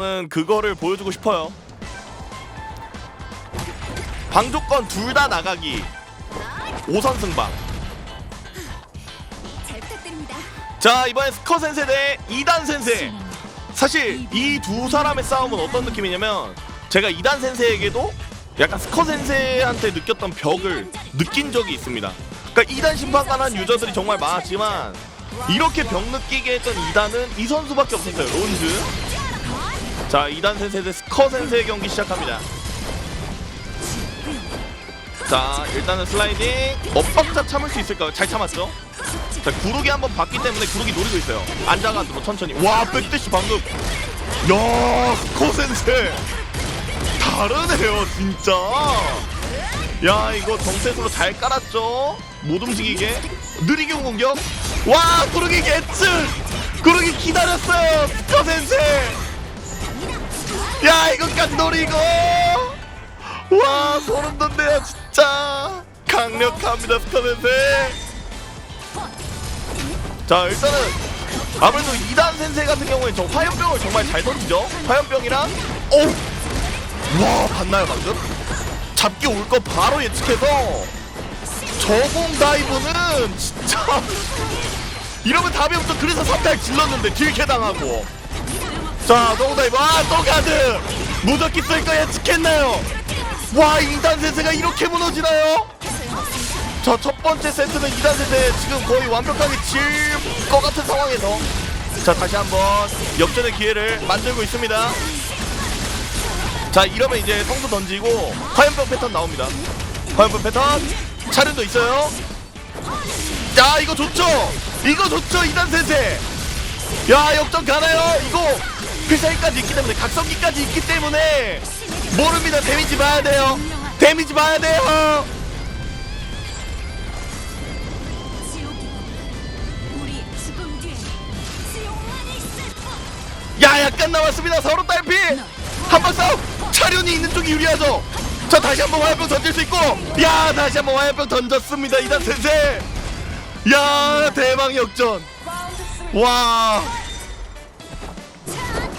저는 그거를 보여주고 싶어요. 방조건 둘 다 나가기. 5선 승방. 잘 부탁드립니다. 자 이번엔 스커 센세 대 2단 센세. 사실 이 두 사람의 싸움은 어떤 느낌이냐면 제가 2단 센세에게도 약간 스커 센세한테 느꼈던 벽을 느낀 적이 있습니다. 그러니까 2단 심판관 한 유저들이 정말 많았지만 이렇게 벽 느끼게 했던 2단은 이 선수밖에 없었어요. 론즈. 자 2단 센세 대 스커 센세 경기 시작합니다. 자 일단은 슬라이딩. 엇박자 참을 수 있을까요? 잘 참았죠? 자 구르기 한번 봤기 때문에 구르기 노리고 있어요. 안장안으로 천천히. 와 백대시 방금. 야 스커 센세. 다르네요 진짜. 야 이거 정세수로 잘 깔았죠? 못 움직이게. 느리게 온 공격. 와 구르기 개츠 구르기 기다렸어요 스커 센세 야 이것까지 노리고. 와 소름 돋네요 진짜. 강력합니다 스커 센세. 자 일단은 아무래도 2단 센세 같은 경우에 저 화염병을 정말 잘 던지죠? 화염병이랑 오와 봤나요 방금? 잡기 올 거 바로 예측해서 저공 다이브는 진짜 이러면 답이 없어 그래서 3탈 질렀는데 딜캐 당하고 자 저공 다이브. 아또 가드. 무적기 쓸거 예측했나요? 와 2단 센세가 이렇게 무너지나요? 자첫 번째 세트는 2단 세트 지금 거의 완벽하게 질 것 같은 상황에서. 자 다시 한번 역전의 기회를 만들고 있습니다. 자 이러면 이제 성수 던지고 화염병 패턴 나옵니다. 화염병 패턴. 차륜도 있어요. 야 이거 좋죠? 이거 좋죠? 2단 세트 야 역전 가나요? 이거 필살기까지 있기 때문에 각성기까지 있기 때문에 모릅니다. 데미지 봐야 돼요. 데미지 봐야 돼요. 야 약간 남았습니다. 서로 딸피. 한번 싸움. 차륜이 있는 쪽이 유리하죠. 자 다시 한번 화염병 던질 수 있고. 야 다시 한번 화염병 던졌습니다. 이단 센세 야 대박 역전. 와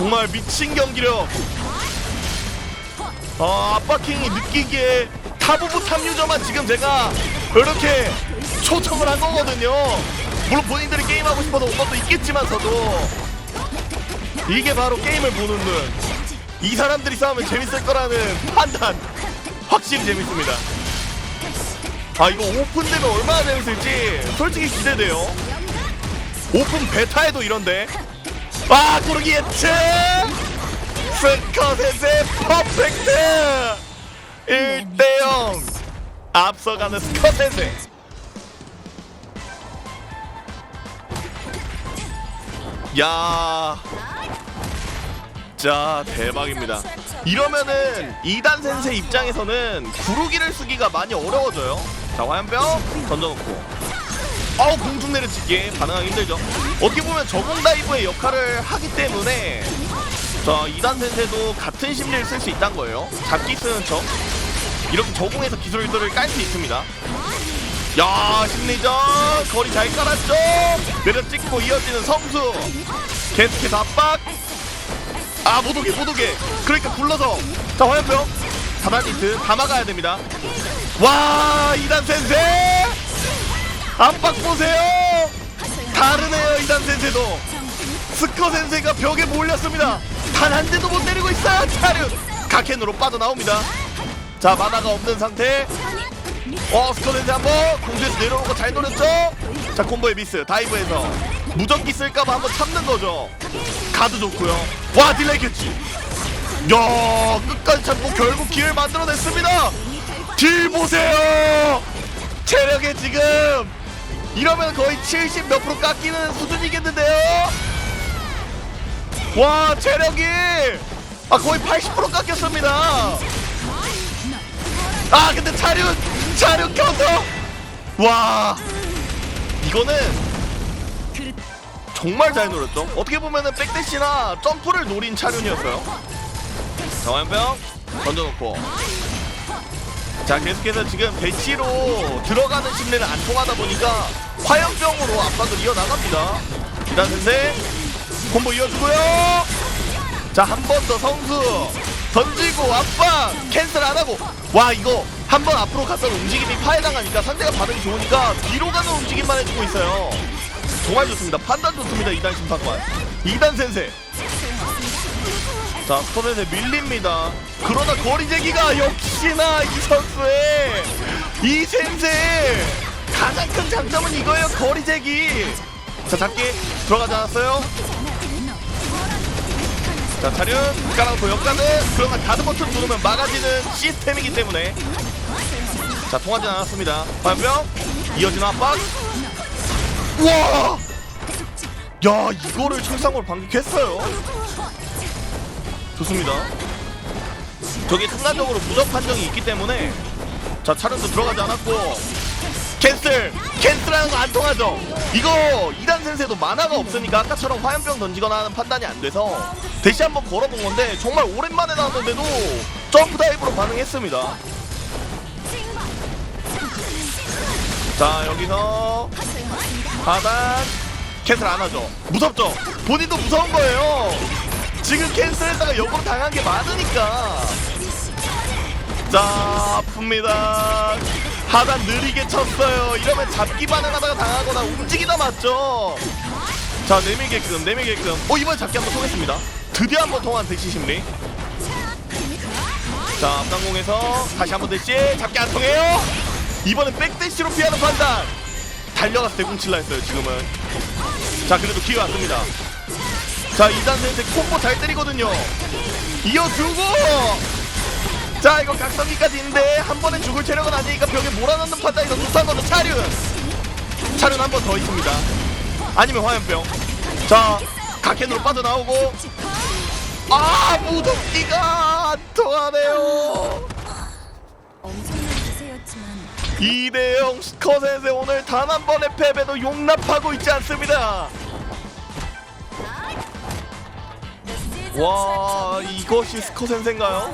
정말 미친 경기력 아 아빠킹이 느끼기에 타부부 탐유저만 지금 제가 이렇게 초청을 한 거거든요 물론 본인들이 게임하고 싶어서 온 것도 있겠지만서도 이게 바로 게임을 보는 눈. 이 사람들이 싸우면 재밌을 거라는 판단. 확실히 재밌습니다. 아 이거 오픈되면 얼마나 재밌을지 솔직히 기대돼요. 오픈 베타에도 이런데. 아 고르기 예측. 스커셋의 퍼펙트. 1대0 앞서가는 스커셋의 야. 자 대박입니다. 이러면은 2단 센세 입장에서는 구르기를 쓰기가 많이 어려워져요. 자 화염병 던져놓고 아우 공중 내려치기. 반응하기 힘들죠. 어떻게 보면 저공 다이브의 역할을 하기 때문에 자 2단 센세도 같은 심리를 쓸 수 있다는 거예요. 잡기 쓰는 척. 이렇게 저공에서 기술들을 깔 수 있습니다. 야 심리전 거리 잘 깔았죠. 내려 찍고 이어지는 성수. 계속해서 압박. 아 못오게 못오게. 그러니까 굴러서. 자 화염병. 다마니트 다 막아야 됩니다. 와 2단 센세 압박 보세요! 다르네요 2단 센세도. 스커 센세가 벽에 몰렸습니다. 단 한 대도 못 때리고 있어요 차륜 가켄으로 빠져나옵니다. 자 만화가 없는 상태. 어 스커 센세 한번. 공중에서 내려오는 거 잘 노렸죠? 자 콤보의 미스. 다이브에서. 무적기 쓸까봐 한번 참는 거죠. 가드 좋고요. 와 딜레이 캐치. 야 끝까지 참고 결국 기회를 만들어냈습니다. 딜 보세요! 체력에 지금 이러면 거의 70 몇 프로 깎이는 수준이겠는데요 와 체력이 아 거의 80% 깎였습니다 아 근데 차륜 차륜 켜서 와 이거는 정말 잘 노렸죠. 어떻게 보면은 백대시나 점프를 노린 차륜이었어요. 자, 화염병 던져놓고. 자, 계속해서 지금 대치로 들어가는 심리는 안 통하다 보니까 화염병으로 압박을 이어나갑니다. 기단 센세 콤보 이어주고요. 자 한 번 더 성수 던지고 압박 캔슬 안 하고. 와 이거 한 번 앞으로 갔던 움직임이 파해당하니까 상대가 반응이 좋으니까 뒤로 가는 움직임만 해주고 있어요. 정말 좋습니다. 판단 좋습니다 2단 심판관. 2단 센세 자 스톤에서 밀립니다. 그러나 거리 제기가 역시나 이 선수의 이 센세의 가장 큰 장점은 이거예요 거리 제기! 자 잡기 들어가지 않았어요. 자 차륜 깔아놓고 역가는 그러나 가드 버튼 누르면 막아지는 시스템이기 때문에. 자 통하지 않았습니다. 반병 이어지는 압박? 우와! 야 이거를 철상으로 반격했어요 좋습니다 저게 순간적으로 무적 판정이 있기 때문에 자 차륜도 들어가지 않았고 캔슬! 캔슬하는 거 안 통하죠? 이거 2단 센세도 만화가 없으니까 아까처럼 화염병 던지거나 하는 판단이 안 돼서 대시 한번 걸어본 건데 정말 오랜만에 나왔는데도 점프 다이브로 반응했습니다. 자 여기서 하단 캔슬 안 하죠? 무섭죠? 본인도 무서운 거예요. 지금 캔슬했다가 역으로 당한 게 많으니까. 자 아픕니다. 하단 느리게 쳤어요. 이러면 잡기 반응하다가 당하거나 움직이다 맞죠? 자 내밀게끔 내밀게끔. 어 이번에 잡기 한번 통했습니다. 드디어 한번 통한 대시 심리. 자 앞당공에서 다시 한번 대시. 잡기 안 통해요. 이번엔 백대시로 피하는 판단. 달려가서 대공 칠라 했어요 지금은. 자 그래도 기회 왔습니다 자 2단 센세 콤보 잘 때리거든요. 이어주고! 자 이거 각성기까지 있는데 한 번에 죽을 체력은 아니니까 벽에 몰아넣는 판단에서 좋다는 거죠 차륜! 차륜 한 번 더 있습니다. 아니면 화염병. 자 각캔으로 빠져나오고. 아 무섭기가 안 통하네요. 엄청난 기세였지만 2대0 스커셋에 오늘 단 한 번의 패배도 용납하고 있지 않습니다 와 이것이 스커 센세인가요?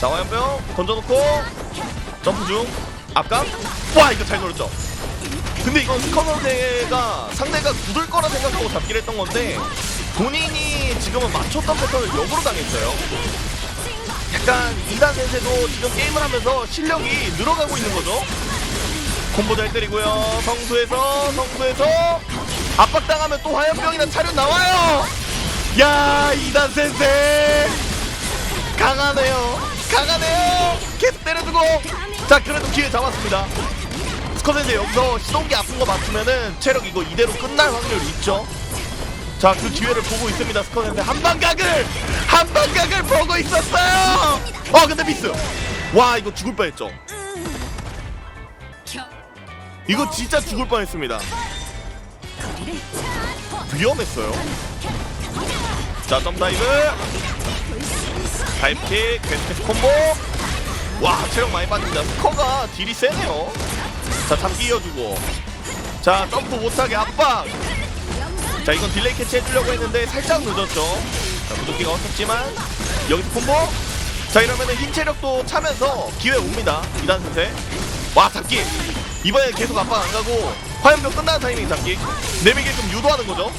자 화염병 던져놓고 점프 중. 앞감 와 이거 잘 노렸죠? 근데 이건 스커센세가 상대가 굳을 거라 생각하고 잡기를 했던 건데 본인이 지금은 맞췄던 패턴을 역으로 당했어요. 약간 2단 센세도 지금 게임을 하면서 실력이 늘어가고 있는 거죠? 콤보 잘 때리고요. 성수에서 성수에서 압박당하면 또 화염병이나 차륜 나와요. 야 2단 센세. 강하네요. 강하네요. 계속 때려주고. 자 그래도 기회 잡았습니다. 스커센세 여기서 시동기 아픈 거 맞추면은 체력 이거 이대로 끝날 확률이 있죠. 자 그 기회를 보고 있습니다 스커센세. 한방각을! 한방각을 보고 있었어요! 어 근데 미스. 와 이거 죽을 뻔했죠. 이거 진짜 죽을 뻔했습니다 위험했어요. 자 점다이브. 다이브킥 계속해서 콤보. 와 체력 많이 빠집니다. 스커가 딜이 세네요. 자 잡기 이어주고. 자 점프 못하게 압박. 자 이건 딜레이 캐치 해주려고 했는데 살짝 늦었죠. 자 무조기가 없었지만 여기서 콤보. 자 이러면은 흰 체력도 차면서 기회 옵니다. 2단 선세 와 잡기 이번에 계속 압박 안 가고 화염병 끝나는 타이밍 잡기. 내미게끔 유도하는 거죠.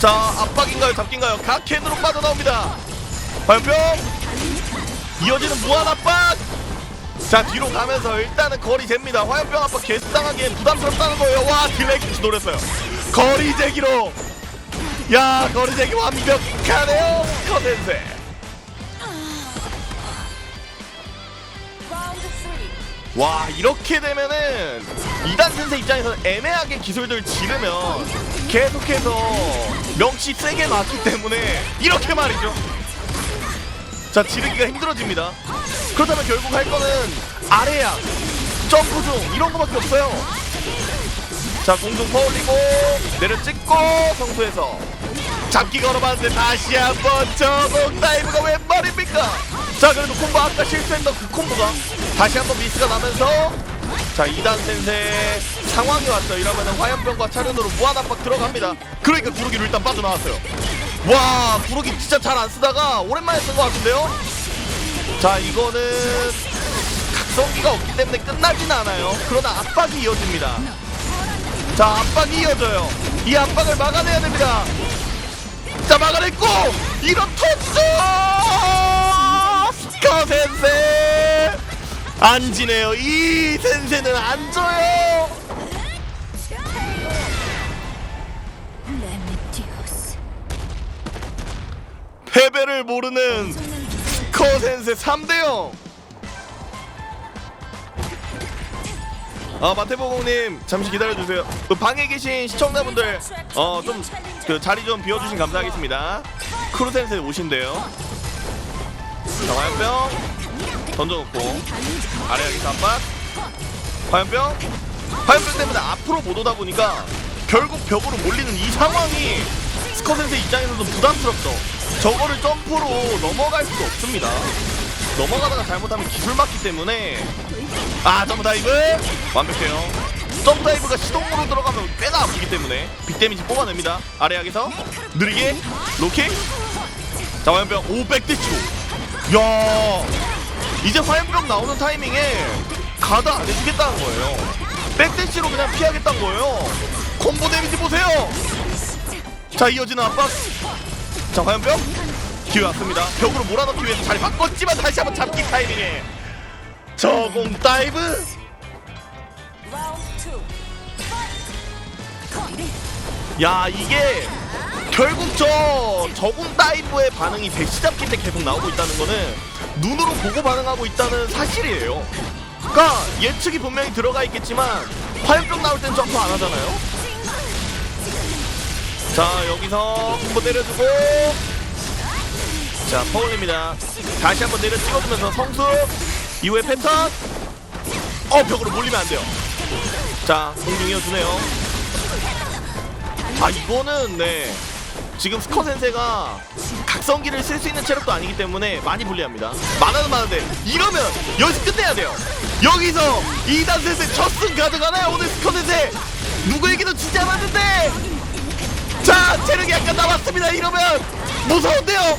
자 압박인가요? 잡기인가요? 각 캔으로 빠져나옵니다. 화염병! 이어지는 무한 압박! 자 뒤로 가면서 일단은 거리 잽니다. 화염병 압박 계속 당하기엔 부담스럽다는 거예요. 와 딜레이 캐치 노렸어요. 거리 제기로! 야 거리 제기 완벽하네요. 커센세 와 이렇게 되면은 이단 센세 입장에서는 애매하게 기술들 지르면 계속해서 명치 세게 놨기 때문에 이렇게 말이죠. 자 지르기가 힘들어집니다. 그렇다면 결국 할 거는 아래야 점프 중 이런 거밖에 없어요. 자 공중 퍼올리고 내려 찍고 성수에서 잡기 걸어봤는데 다시 한번 저공 다이브가 웬 말입니까 자 그래도 콤보 아까 실수했던 그 콤보가 다시 한번 미스가 나면서 자 2단 센세 상황이 왔죠. 이러면은 화염병과 차륜으로 무한압박 들어갑니다. 그러니까 구르기로 일단 빠져나왔어요. 와 구르기 진짜 잘 안 쓰다가 오랜만에 쓴 것 같은데요? 자 이거는 각성기가 없기 때문에 끝나진 않아요. 그러나 압박이 이어집니다. 자 압박이 이어져요. 이 압박을 막아내야 됩니다. 막아냈고 이런 터지죠 스카 센세! 안 지네요. 이 센세는 안 레미디오스. 패배를 모르는. 스커 센세 3대0 아 마태보공님 잠시 기다려주세요. 그 방에 계신 시청자분들 어 좀 그 자리 좀 비워주시면 감사하겠습니다. 크루 센세 오신대요 자 화염병 던져놓고 아래 여기서 압박 화염병? 화염병 때문에 앞으로 못 오다 보니까 결국 벽으로 몰리는 이 상황이 스커 센세 입장에서도 부담스럽죠. 저거를 점프로 넘어갈 수도 없습니다. 넘어가다가 잘못하면 기술 맞기 때문에. 아 점프 다이브! 완벽해요. 점프 다이브가 시동으로 들어가면 꽤나 아프기 때문에 빅 데미지 뽑아냅니다. 아래약에서 느리게 로킥 자 화염병 500대치로 야 이제 화염병 나오는 타이밍에 가드 안 해주겠다는 거예요. 백대치로 그냥 피하겠다는 거예요. 콤보 데미지 보세요. 자 이어지는 압박. 자 화염병. 기회 왔습니다. 벽으로 몰아넣기 위해서 자리 바꿨지만 다시 한번 잡기 타이밍에. 저공 다이브. 야 이게 결국 저 저공 다이브의 반응이 대시 잡기 때 계속 나오고 있다는 거는 눈으로 보고 반응하고 있다는 사실이에요. 그러니까 예측이 분명히 들어가 있겠지만 화염병 나올 땐 점프 안 하잖아요. 자 여기서 한번 내려주고. 자 파울입니다. 다시 한번 내려 찍어주면서 성수. 이후에 패턴 어 벽으로 몰리면 안 돼요. 자 공중 이어주네요. 아 이거는 네 지금 스커 센세가 각성기를 쓸 수 있는 체력도 아니기 때문에 많이 불리합니다. 많아는 많은데 이러면 여기서 끝내야 돼요. 여기서 2단 센세 첫승 가져가나요? 오늘 스커 센세 누구에게도 지지 않았는데! 자 체력이 약간 남았습니다. 이러면 무서운데요?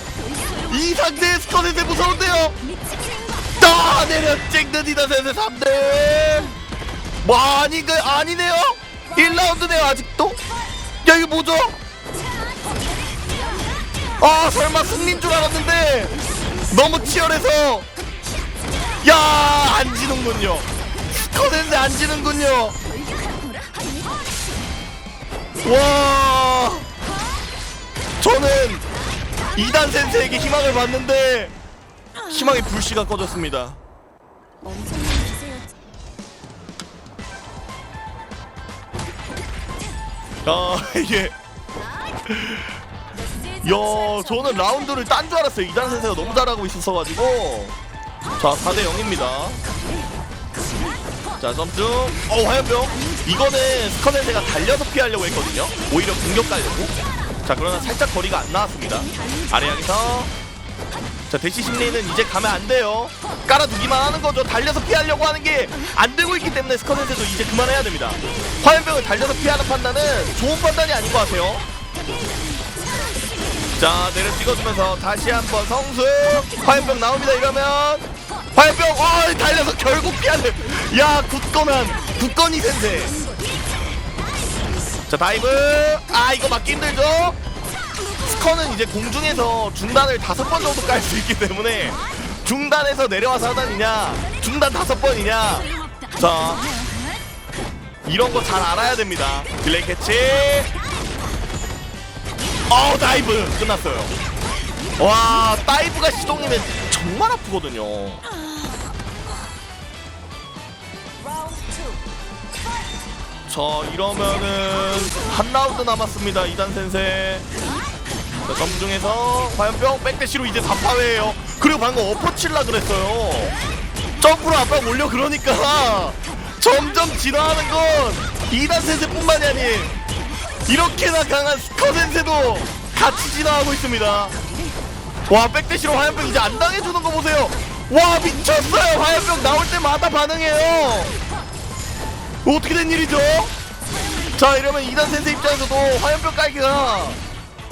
이 상태의 스커 센세 무서운데요? 또 내려 찍는 2단 센세 3대! 뭐 아니 그 아니네요? 1라운드네요 아직도? 야 이거 뭐죠 아 설마 승리인 줄 알았는데 너무 치열해서. 야 안 지는군요. 스커센스 안 지는군요. 와. 저는 2단 센세에게 희망을 봤는데 희망의 불씨가 꺼졌습니다. 아 이게 야 저는 라운드를 딴 줄 알았어요. 이단 센세가 너무 잘하고 있었어가지고. 자 4대 0입니다. 자 점중 어 화염병. 이거는 스커 센세가 달려서 피하려고 했거든요. 오히려 공격 가려고. 자 그러나 살짝 거리가 안 나왔습니다. 아래 향에서. 자 대시 심리는 이제 가면 안 돼요. 깔아두기만 하는 거죠. 달려서 피하려고 하는 게 안 되고 있기 때문에 스커 센세도 이제 그만해야 됩니다. 화염병을 달려서 피하는 판단은 좋은 판단이 아닌 것 같아요 자 내려 찍어주면서 다시 한번 성수 화염병 나옵니다. 이러면 화염병 어 달려서 결국 피하는 야 굳건한 굳건이 센세. 자 다이브. 아 이거 맞기 힘들죠? 스커는 이제 공중에서 중단을 다섯 번 정도 깔 수 있기 때문에 중단에서 내려와서 하다니냐? 중단 다섯 번이냐? 자 이런 거 잘 알아야 됩니다. 딜레이 캐치 어 다이브. 끝났어요. 와 다이브가 시동이면 정말 아프거든요. 자 이러면은 한 라운드 남았습니다 이단 센세. 자 점중에서 화염병 백대시로 이제 다 파회해요. 그리고 방금 엎어 칠라 그랬어요. 점프로 앞에 올려 그러니까 점점 진화하는 건 이단 센세뿐만이 아닌 이렇게나 강한 스커 센세도 같이 진화하고 있습니다. 와 백대시로 화염병 이제 안 당해주는 거 보세요. 와 미쳤어요. 화염병 나올 때마다 반응해요. 어떻게 된 일이죠? 자 이러면 2단 센세 입장에서도 화염병 깔기가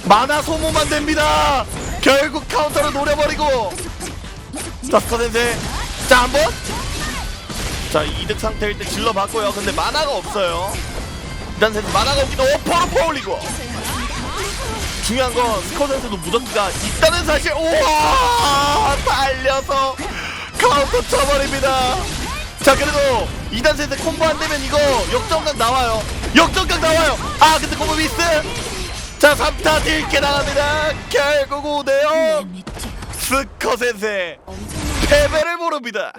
만화 소모만 됩니다. 결국 카운터를 노려버리고. 자 스커 센세. 자 한번. 자 이득 상태일 때 질러봤고요. 근데 만화가 없어요 2단 센세 만화가 없긴 오퍼로 퍼올리고. 중요한 건 스커 센스도 무적기가 있다는 사실. 우와! 달려서 카운터 쳐버립니다. 자 그래도 2단 센세 콤보 안 되면 이거 역전각 나와요. 역전각 나와요. 아 근데 콤보 미스? 자 3타 딜게 나갑니다. 결국 5대0 메테오 스커센세 엄청난 패배를 모릅니다